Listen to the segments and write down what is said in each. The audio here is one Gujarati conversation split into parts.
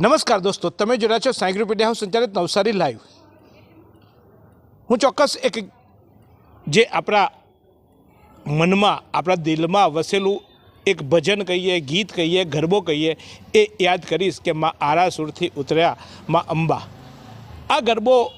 નમસ્કાર દોસ્તો, તમે જોડ્યા છો સાયક્લોપીડિયા હાઉસ સંચાલિત નવસારી લાઈવ. હું ચોક્કસ એક જે આપણા મનમાં, આપણા દિલમાં વસેલું એક ભજન કહીએ, ગીત કહીએ, ગરબો કહીએ, એ યાદ કરીશ કે માં આરાસુરથી ઉતર્યા, માં અંબા. આ ગરબો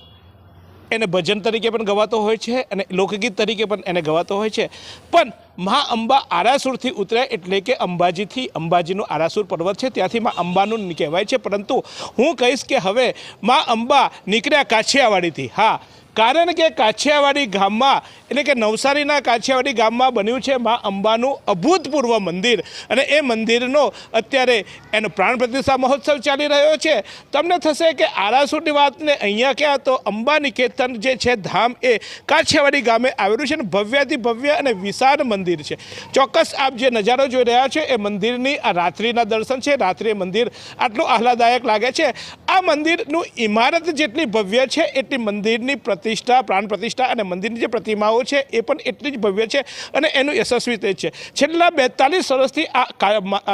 એને ભજન તરીકે પણ ગવાતો હોય છે અને લોકગીત તરીકે પણ એને ગવાતો હોય છે. પણ મા અંબા આરાસુરથી ઉતર્યા એટલે કે અંબાજીથી અંબાજીનું આરાસુર પર્વત છે, ત્યાંથી મા અંબાનું કહેવાય છે. પરંતુ હું કહીશ કે હવે મા અંબા નીકળ્યા કાછિયાવાડીથી. હા કારણ કે કાછિયાવાડી ગામમાં, એટલે કે નવસારીના કાછિયાવાડી ગામમાં બન્યું છે મા અંબાનું અભૂતપૂર્વ મંદિર. અને એ મંદિરનો અત્યારે એનો પ્રાણ પ્રતિષ્ઠા મહોત્સવ ચાલી રહ્યો છે. તમને થશે કે આરાસુરની વાતને અહીંયા ક્યાં? તો અંબા નિકેતન જે છે ધામ એ કાછિયાવાડી ગામે આવેલું છે અને ભવ્યાથી ભવ્ય અને વિશાળ મંદિર છે. ચોક્કસ આપ જે નજારો જોઈ રહ્યા છો, એ મંદિરની આ રાત્રિના દર્શન છે. રાત્રિ મંદિર આટલું આહલાદાયક લાગે છે. આ મંદિરનું ઇમારત જેટલી ભવ્ય છે, એટલી મંદિરની પ્રતિષ્ઠા, પ્રાણ પ્રતિષ્ઠા અને મંદિરની જે પ્રતિમાઓ છે એ પણ એટલી જ ભવ્ય છે અને એનું યશસ્વી તે છે. છેલ્લા બેતાલીસ વર્ષથી આ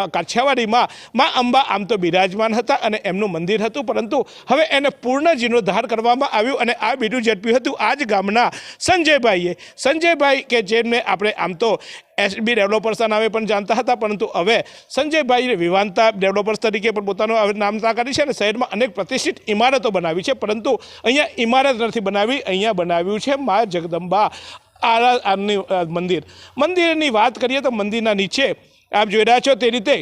કાઠિયાવાડીમાં મા- અંબા આમ તો બિરાજમાન હતા અને એમનું મંદિર હતું, પરંતુ હવે એને પૂર્ણ જીર્ણોદ્ધાર કરવામાં આવ્યું અને આ બીજું ઝડપ્યું હતું આ જ ગામના સંજયભાઈએ. સંજયભાઈ કે જેમને આપણે આમ તો એસબી ડેવલપર્સના નામે પણ જાણતા હતા, પરંતુ હવે સંજયભાઈએ વિવાનતા ડેવલપર્સ તરીકે પણ પોતાનું હવે નામતા કરી છે અને શહેરમાં અનેક પ્રતિષ્ઠિત ઇમારતો બનાવી છે, પરંતુ અહીંયા ઇમારત નથી બનાવી, અહીંયા બનાવ્યું છે મા જગદંબા આની મંદિર. મંદિરની વાત કરીએ તો મંદિરના નીચે આપ જોઈ રહ્યા છો તે રીતે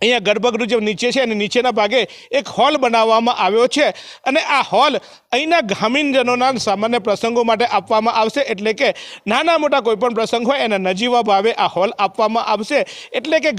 અહીંયા ગર્ભગૃહ જે નીચે છે અને નીચેના ભાગે એક હોલ બનાવવામાં આવ્યો છે અને આ હોલ અહીંના ગ્રામીણજનોના સામાન્ય પ્રસંગો માટે આપવામાં આવશે એટલે કે નાના મોટા કોઈપણ પ્રસંગ હોય એના નજીવા ભાવે આ હોલ આપવામાં આવશે. એટલે કે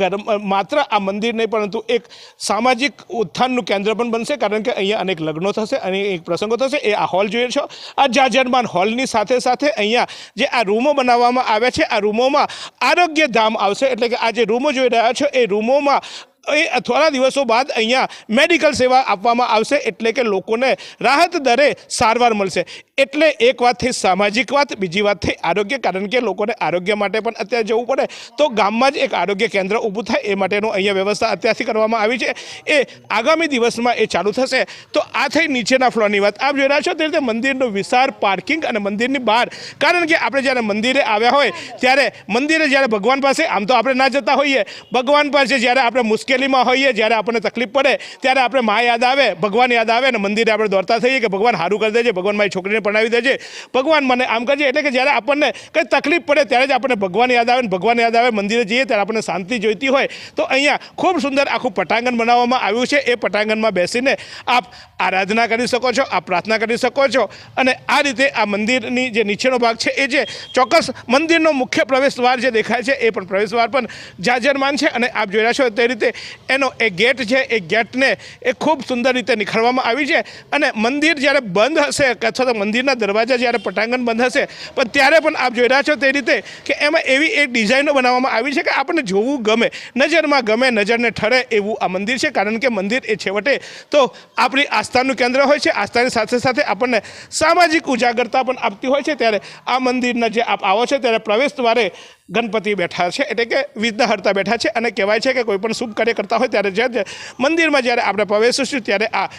માત્ર આ મંદિર નહીં, પરંતુ એક સામાજિક ઉત્થાનનું કેન્દ્ર પણ બનશે, કારણ કે અહીંયા અનેક લગ્નો થશે અને એક પ્રસંગો થશે. એ આ હોલ જોઈએ છો. આ જાજરમાન હોલની સાથે સાથે અહીંયા જે આ રૂમો બનાવવામાં આવ્યા છે, આ રૂમોમાં આરોગ્ય ધામ આવશે. એટલે કે આ જે રૂમો જોઈ રહ્યા છો, એ રૂમોમાં એ થોડા દિવસો બાદ અહીંયા મેડિકલ સેવા આપવામાં આવશે એટલે કે લોકોને રાહત દરે સારવાર મળશે. એટલે એક વાત થઈ સામાજિક વાત, બીજી વાત થઈ આરોગ્ય, કારણ કે લોકોને આરોગ્ય માટે પણ અત્યારે જવું પડે. તો ગામમાં જ એક આરોગ્ય કેન્દ્ર ઊભું થાય એ માટેનું અહીંયા વ્યવસ્થા અત્યારથી કરવામાં આવી છે. એ આગામી દિવસમાં એ ચાલુ થશે. તો આ થઈ નીચેના ફ્લોરની વાત. આપ જોઈ રહ્યા છો તે રીતે મંદિરનું વિશાળ પાર્કિંગ અને મંદિરની બહાર. કારણ કે આપણે જ્યારે મંદિરે આવ્યા હોય, ત્યારે મંદિરે જ્યારે ભગવાન પાસે, આમ તો આપણે ના જતા હોઈએ, ભગવાન પાસે જ્યારે આપણે મુશ્કેલીમાં હોઈએ, જ્યારે આપણને તકલીફ પડે, ત્યારે આપણે મા યાદ આવે, ભગવાન યાદ આવે અને મંદિરે આપણે દોડતા થઈએ કે ભગવાન સારું કરી દેજે, ભગવાન મારી છોકરીને પરણાવી દેજે. ભગવાન મને આમ કરજે, એટલે કે જ્યારે આપણને કંઈ તકલીફ પડે, ત્યારે જ આપણને ભગવાન યાદ આવે ભગવાન યાદ આવે, મંદિરે જઈએ, ત્યારે આપણને શાંતિ જોઈતી હોય. તો અહીંયા ખૂબ સુંદર આખું પટાંગણ બનાવવામાં આવ્યું છે. એ પટાંગણમાં બેસીને આપ આરાધના કરી શકો છો, આપ પ્રાર્થના કરી શકો છો. અને આ રીતે આ મંદિરની જે નીચેનો ભાગ છે, એ જે ચોક્કસ મંદિરનો મુખ્ય પ્રવેશદ્વાર જે દેખાય છે, એ પણ પ્રવેશદ્વાર પણ જાજરમાન છે. અને આપ જોઈ રહ્યા છો તે રીતે એનો એ ગેટ છે, એ ગેટને એ ખૂબ સુંદર રીતે નિખારવામાં આવી છે અને મંદિર જ્યારે બંધ હશે અથવા તો મંદિરના દરવાજા જ્યારે પટાંગણ બંધ હશે, પણ ત્યારે પણ આપ જોઈ રહ્યા છો તે રીતે કે એમાં એવી એક ડિઝાઇનો બનાવવામાં આવી છે કે આપણને જોવું ગમે, નજરમાં ગમે, નજરને ઠરે એવું આ મંદિર છે. કારણ કે મંદિર એ છેવટે તો આપણી આસ્થાનું કેન્દ્ર હોય છે. આસ્થાની સાથે સાથે આપણને સામાજિક ઉજાગરતા પણ આપતી હોય છે. ત્યારે આ મંદિરના જે આપ આવો છો, ત્યારે પ્રવેશ દ્વારે ગણપતિ બેઠા છે એટલે કે વિઘ્નહર્તા બેઠા છે અને કહેવાય છે કે કોઈ પણ શુભ કાર્ય કરતા હોય ત્યારે જ્યારે મંદિરમાં જ્યારે આપણે પ્રવેશીશું ત્યારે આ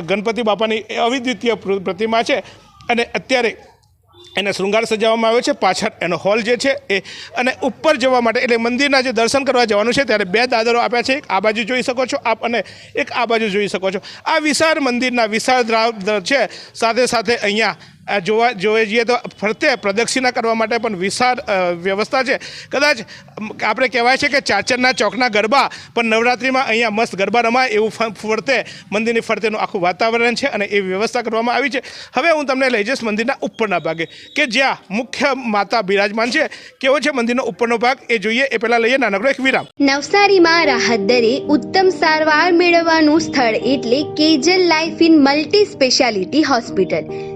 ગણપતિ બાપાની અવિદ્વિતીય પ્રતિમા છે અને અત્યારે એને શૃંગાર સજાવવામાં આવ્યો છે. પાછળ એનો હોલ જે છે એ, અને ઉપર જવા માટે એટલે મંદિરના જે દર્શન કરવા જવાનું છે ત્યારે બે દાદરો આપ્યા છે. એક આ બાજુ જોઈ શકો છો આપ અને એક આ બાજુ જોઈ શકો છો. આ વિશાળ મંદિરના વિશાળ દ્રાવ છે. સાથે સાથે અહીંયા જોવા જોઈ જઈએ તો ફરતે પ્રદક્ષિણા કરવા માટે પણ વિશાળ વ્યવસ્થા છે. કદાચ આપણે કહેવાય છે કે ચાચરના ચોકના ગરબા, પણ નવરાત્રિમાં અહીંયા મસ્ત ગરબા રમાય એવું ફરતે, મંદિરની ફરતેનું આખું વાતાવરણ છે અને એ વ્યવસ્થા કરવામાં આવી છે. હવે હું તમને લઈ જઈશ મંદિરના ઉપરના ભાગે, કે જ્યાં મુખ્ય માતા બિરાજમાન છે. કેવો છે મંદિરનો ઉપરનો ભાગ? એ જોઈએ. એ પહેલાં લઈએ નાનકડો એક વિરામ. નવસારીમાં રાહત દરે ઉત્તમ સારવાર મેળવવાનું સ્થળ એટલે Kejal life in multi speciality hospital.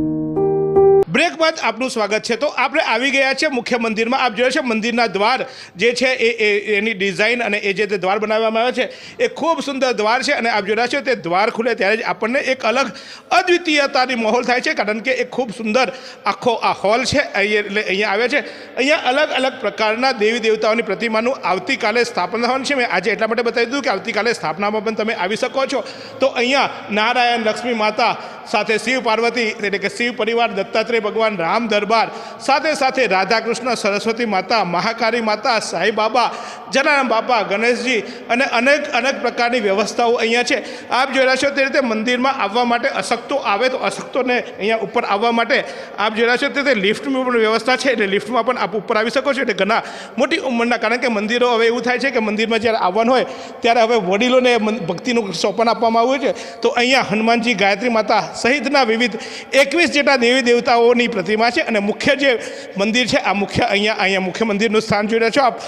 Break બાદ આપનું સ્વાગત છે. તો આપણે આવી ગયા છે મુખ્ય મંદિરમાં. આપ જોયો છે મંદિરના દ્વાર જે છે એ એની ડિઝાઇન અને એ જે તે દ્વાર બનાવવામાં આવે છે, એ ખૂબ સુંદર દ્વાર છે અને આપ જોયા છો તે દ્વાર ખુલે ત્યારે જ આપણને એક અલગ અદ્વિતીયતાની માહોલ થાય છે કારણ કે એ ખૂબ સુંદર આખો આ હોલ છે. એટલે અહીંયા આવે છે. અહીંયા અલગ અલગ પ્રકારના દેવી દેવતાઓની પ્રતિમાનું આવતીકાલે સ્થાપના થવાનું છે. મેં આજે એટલા માટે બતાવી દીધું કે આવતીકાલે સ્થાપનામાં પણ તમે આવી શકો છો. તો અહીંયા નારાયણ, લક્ષ્મી માતા સાથે શિવ પાર્વતી એટલે કે શિવ પરિવાર, દત્તાત્રેય ભગવાન, રામ દરબાર, સાથે સાથે રાધા કૃષ્ણ સરસ્વતી માતા, મહાકાળી માતા, સાંઈ બાબા, જલારામ બાપા, ગણેશજી અને અનેક અનેક પ્રકારની વ્યવસ્થાઓ અહીંયા છે. આપ જોઈ રહ્યા છો તે રીતે મંદિરમાં આવવા માટે અશક્તો આવે તો અશક્તોને અહીંયા ઉપર આવવા માટે આપ જોઈ રહ્યા છો તે રીતે લિફ્ટની પણ વ્યવસ્થા છે એટલે લિફ્ટમાં પણ આપ ઉપર આવી શકો છો એટલે ઘણા મોટી ઉંમરના કારણ કે મંદિરો હવે એવું થાય છે કે મંદિરમાં જ્યારે આવવાનું હોય ત્યારે હવે વડીલોને ભક્તિનું સોપન આપવામાં આવ્યું છે. તો અહીંયા હનુમાનજી, ગાયત્રી માતા સહિતના વિવિધ એકવીસ જેટલા દેવી દેવતાઓની પ્રતિમા છે અને મુખ્ય જે મંદિર છે, આ મુખ્ય અહીંયા અહીંયા મુખ્ય મંદિરનું સ્થાન જોઈ રહ્યા છો આપ.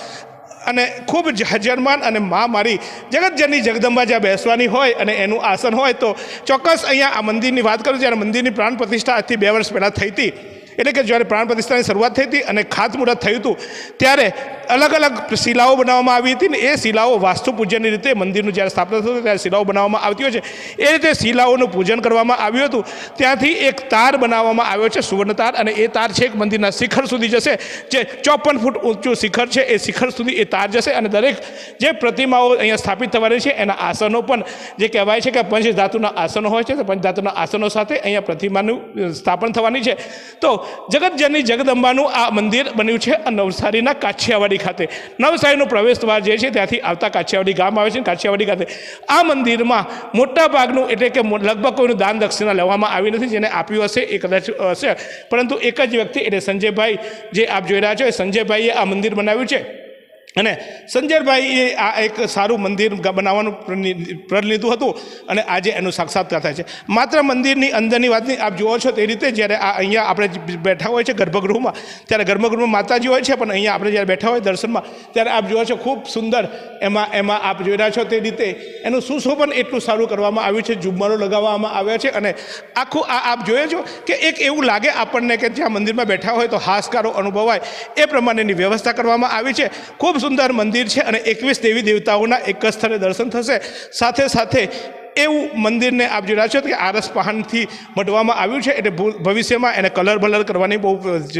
અને ખૂબ હજરમાન અને મા મારી જગતજનની જગદંબા જ્યાં બેસવાની હોય અને એનું આસન હોય તો ચોક્કસ અહીંયા આ મંદિરની વાત કરું જ્યારે મંદિરની પ્રાણ પ્રતિષ્ઠા આજથી બે વર્ષ પહેલાં થઈ હતી. એટલે કે જ્યારે પ્રાણ પ્રતિષ્ઠાની શરૂઆત થઈ હતી અને ખાતમુહૂર્ત થયું હતું, ત્યારે અલગ અલગ શિલાઓ બનાવવામાં આવી હતી ને એ શિલાઓ વાસ્તુ પૂજનની રીતે મંદિરનું જ્યારે સ્થાપના થતું ત્યારે શિલાઓ બનાવવામાં આવતી હોય છે. એ રીતે શિલાઓનું પૂજન કરવામાં આવ્યું હતું. ત્યાંથી એક તાર બનાવવામાં આવ્યો છે સુવર્ણ તાર અને એ તાર છેક મંદિરના શિખર સુધી જશે. જે ચોપન ફૂટ ઊંચું શિખર છે, એ શિખર સુધી એ તાર જશે અને દરેક જે પ્રતિમાઓ અહીંયા સ્થાપિત થવાની છે, એના આસનો પણ જે કહેવાય છે કે પંચ ધાતુના આસનો હોય છે, તો પંચ ધાતુના આસનો સાથે અહીંયા પ્રતિમાનું સ્થાપન થવાની છે. તો જગતજનની જગદંબાનું આ મંદિર બન્યું છે નવસારીના કાછિયાવાડી ખાતે. નવસારીનો પ્રવેશ દ્વાર જે છે ત્યાંથી આવતા કાછિયાવાડી ગામ આવે છે કાછિયાવાડી ખાતે. આ મંદિરમાં મોટા ભાગનું એટલે કે લગભગ કોઈનું દાન દક્ષિણા લેવામાં આવી નથી, જેને આપ્યું હશે એ કદાચ હશે. પરંતુ એક જ વ્યક્તિ એટલે સંજયભાઈ જે આપ જોઈ રહ્યા છો એ સંજયભાઈએ આ મંદિર બનાવ્યું છે. અને સંજયભાઈએ આ એક સારું મંદિર બનાવવાનું પ્રણ- લીધું હતું અને આજે એનું સાક્ષાત્કાર થાય છે. માત્ર મંદિરની અંદરની વાતની આપ જુઓ છો તે રીતે જ્યારે આ અહીંયા આપણે બેઠા હોય છે ગર્ભગૃહમાં, ત્યારે ગર્ભગૃહમાં માતાજી હોય છે, પણ અહીંયા આપણે જ્યારે બેઠા હોય દર્શનમાં, ત્યારે આપ જુઓ છો ખૂબ સુંદર એમાં એમાં આપ જોઈ રહ્યા છો તે રીતે એનું સુશોભન એટલું સારું કરવામાં આવ્યું છે ઝુમ્મરો લગાવવામાં આવ્યા છે અને આખું આ આપ જોયો છો કે એક એવું લાગે આપણને કે જ્યાં મંદિરમાં બેઠા હોય તો હાશકારો અનુભવાય, એ પ્રમાણેની વ્યવસ્થા કરવામાં આવી છે. ખૂબ સુંદર મંદિર છે અને એકવીસ દેવી દેવતાઓના એક સ્થળે દર્શન થશે. સાથે સાથે એવું મંદિરને આપ જોઈ રહ્યા છો કે આરસ પહાણથી મઢવામાં આવ્યું છે એટલે ભવિષ્યમાં એને કલર બલર કરવાની બહુ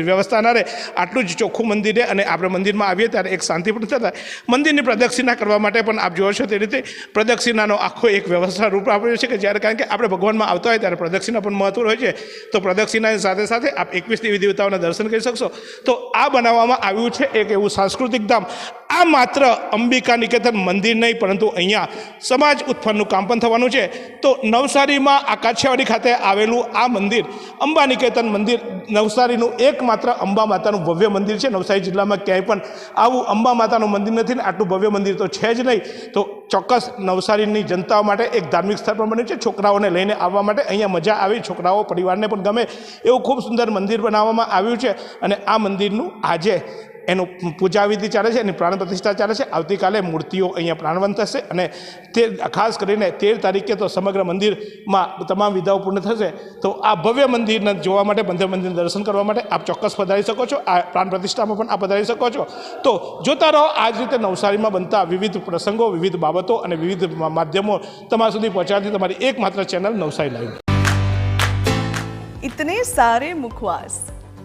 વ્યવસ્થા ના રહે આટલું જ ચોખ્ખું મંદિર અને આપણે મંદિરમાં આવીએ ત્યારે એક શાંતિ પણ થતા મંદિરની પ્રદક્ષિણા કરવા માટે પણ આપ જોવો છો તે રીતે પ્રદક્ષિણાનો આખો એક વ્યવસ્થા રૂપ આપ્યો છે કે જ્યારે કારણ કે આપણે ભગવાનમાં આવતા હોય ત્યારે પ્રદક્ષિણા પણ મહત્વ હોય છે. તો પ્રદક્ષિણાની સાથે સાથે આપ એકવીસ દેવી દેવતાઓના દર્શન કરી શકશો. તો આ બનાવવામાં આવ્યું છે એક એવું સાંસ્કૃતિક ધામ. આ માત્ર અંબિકા નિકેતન મંદિર નહીં, પરંતુ અહીંયા સમાજ ઉત્થાનનું કામ પણ થવાનું છે. તો નવસારીમાં આ કાછિયાવાડી ખાતે આવેલું આ મંદિર, અંબા નિકેતન મંદિર, નવસારીનું એકમાત્ર અંબા માતાનું ભવ્ય મંદિર છે. નવસારી જિલ્લામાં ક્યાંય પણ આવું અંબા માતાનું મંદિર નથી ને આટલું ભવ્ય મંદિર તો છે જ નહીં. તો ચોક્કસ નવસારીની જનતાઓ માટે એક ધાર્મિક સ્થળ પણ બન્યું છે. છોકરાઓને લઈને આવવા માટે અહીંયા મજા આવી. છોકરાઓ, પરિવારને પણ ગમે એવું ખૂબ સુંદર મંદિર બનાવવામાં આવ્યું છે. અને આ મંદિરનું આજે એનું પૂજા વિધિ ચાલે છે, એની પ્રાણ પ્રતિષ્ઠા ચાલે છે. આવતીકાલે મૂર્તિઓ અહીંયા પ્રાણવંત થશે અને તે ખાસ કરીને તેર તારીખે તો સમગ્ર મંદિરમાં તમામ વિધાઓ પૂર્ણ થશે. તો આ ભવ્ય મંદિરને જોવા માટે બંધે મંદિર દર્શન કરવા માટે આપ ચોક્કસ પધારી શકો છો. આ પ્રાણ પ્રતિષ્ઠામાં પણ આપ પધારી શકો છો. તો જોતા રહો આ જ રીતે નવસારીમાં બનતા વિવિધ પ્રસંગો, વિવિધ બાબતો અને વિવિધ માધ્યમો તમારા સુધી પહોંચાડતી તમારી એકમાત્ર ચેનલ નવસારી લાઈવ. ઇતને સારે મુખવાસ.